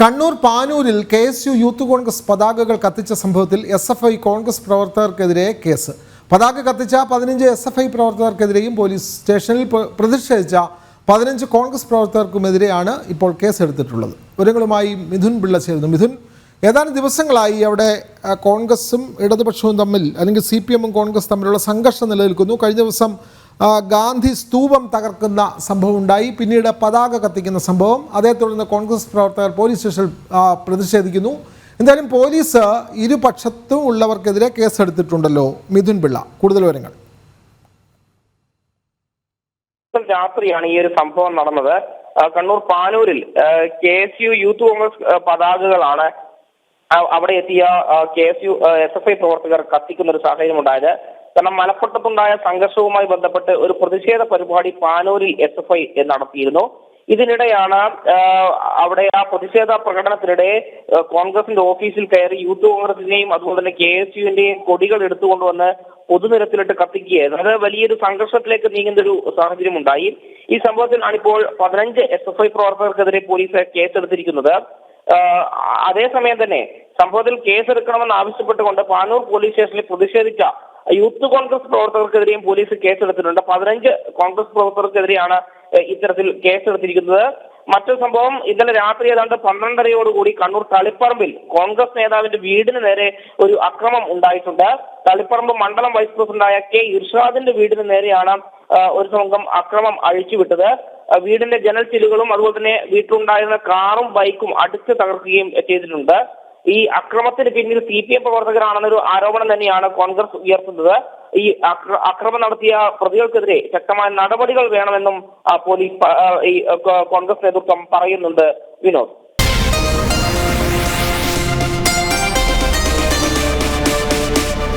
Kannur പാനൂരിൽ K S U youth Congress പതാകകൾ കത്തിച്ച സംഭവത്തിൽ S F I Congress പ്രവർത്തകർക്കെതിരെ കേസ്. പതാക കത്തിച്ച പതിനഞ്ച് എസ് എഫ് ഐ പ്രവർത്തകർക്കെതിരെയും പോലീസ് സ്റ്റേഷനിൽ പ്രതിഷേധിച്ച പതിനഞ്ച് കോൺഗ്രസ് പ്രവർത്തകർക്കുമെതിരെയാണ് ഇപ്പോൾ കേസെടുത്തിട്ടുള്ളത്. വിവരങ്ങളുമായി മിഥുൻ പിള്ള ചേരുന്നു. മിഥുൻ ഏതാനും ദിവസങ്ങളായി അവിടെ കോൺഗ്രസും ഇടതുപക്ഷവും തമ്മിൽ അല്ലെങ്കിൽ സി പി എമ്മും കോൺഗ്രസ് തമ്മിലുള്ള സംഘർഷം നിലനിൽക്കുന്നു. കഴിഞ്ഞ ദിവസം ഗാന്ധി സ്തൂപം തകർക്കുന്ന സംഭവം ഉണ്ടായി പിന്നീട് പതാക കത്തിക്കുന്ന സംഭവം. അതേ തുടർന്ന് കോൺഗ്രസ് പ്രവർത്തകർ പോലീസ് സ്റ്റേഷനിൽ പ്രതിഷേധിക്കുന്നു. എന്തായാലും പോലീസ് ഇരുപക്ഷത്തും ഉള്ളവർക്കെതിരെ കേസെടുത്തിട്ടുണ്ടല്ലോ. മിഥുൻ പിള്ള കൂടുതൽ വിവരങ്ങൾ. രാത്രിയാണ് ഈ ഒരു സംഭവം നടന്നത്. Kannur പാനൂരിൽ K S U youth Congress പതാകകളാണ് അവിടെ എത്തിയ K S U S F I പ്രവർത്തകർ കത്തിക്കുന്ന ഒരു സാഹചര്യം ഉണ്ടായത് കാരണം മലപ്പുറത്തുണ്ടായ സംഘർഷവുമായി ബന്ധപ്പെട്ട് ഒരു പ്രതിഷേധ പരിപാടി പാനൂരിൽ എസ് എഫ് ഐ നടത്തിയിരുന്നു. ഇതിനിടെയാണ് അവിടെ ആ പ്രതിഷേധ പ്രകടനത്തിനിടെ കോൺഗ്രസിന്റെ ഓഫീസിൽ കയറി യൂത്ത് കോൺഗ്രസിന്റെയും അതുപോലെ തന്നെ കെ എസ് യുവിന്റെയും കൊടികൾ എടുത്തുകൊണ്ടുവന്ന് പൊതുനിരത്തിലിട്ട് കത്തിക്കുകയായിരുന്നു. അത് വലിയൊരു സംഘർഷത്തിലേക്ക് നീങ്ങുന്ന ഒരു സാഹചര്യം ഉണ്ടായി ഈ സംഭവത്തിലാണ് ഇപ്പോൾ പതിനഞ്ച് എസ് എഫ് ഐ പ്രവർത്തകർക്കെതിരെ പോലീസ് കേസെടുത്തിരിക്കുന്നത്. അതേസമയം തന്നെ സംഭവത്തിൽ കേസെടുക്കണമെന്ന് ആവശ്യപ്പെട്ടുകൊണ്ട് പാനൂർ പോലീസ് സ്റ്റേഷനിൽ പ്രതിഷേധിച്ച യൂത്ത് കോൺഗ്രസ് പ്രവർത്തകർക്കെതിരെയും പോലീസ് കേസെടുത്തിട്ടുണ്ട്. പതിനഞ്ച് കോൺഗ്രസ് പ്രവർത്തകർക്കെതിരെയാണ് ഇത്തരത്തിൽ കേസെടുത്തിരിക്കുന്നത്. മറ്റൊരു സംഭവം ഇന്നലെ രാത്രി ഏതാണ്ട് പന്ത്രണ്ടരയോടുകൂടി കണ്ണൂർ തളിപ്പറമ്പിൽ കോൺഗ്രസ് നേതാവിന്റെ വീടിന് നേരെ ഒരു അക്രമം ഉണ്ടായിട്ടുണ്ട്. തളിപ്പറമ്പ് മണ്ഡലം വൈസ് പ്രസിഡന്റായ കെ ഇർഷാദിന്റെ വീടിന് നേരെയാണ് ഒരു സംഘം അക്രമം അഴിച്ചുവിട്ടത്. വീടിന്റെ ജനൽ ചില്ലുകളും അതുപോലെ തന്നെ വീട്ടിലുണ്ടായിരുന്ന കാറും ബൈക്കും അടിച്ചു തകർക്കുകയും ചെയ്തിട്ടുണ്ട്. ഈ അക്രമത്തിന് പിന്നിൽ സി പി എം പ്രവർത്തകരാണെന്നൊരു ആരോപണം തന്നെയാണ് കോൺഗ്രസ് ഉയർത്തുന്നത്. ഈ അക്ര- അക്രമം നടത്തിയ പ്രതികൾക്കെതിരെ ശക്തമായ നടപടികൾ വേണമെന്നും പോലീസ് ഈ കോൺഗ്രസ് നേതൃത്വം പറയുന്നുണ്ട് വിനോദ്.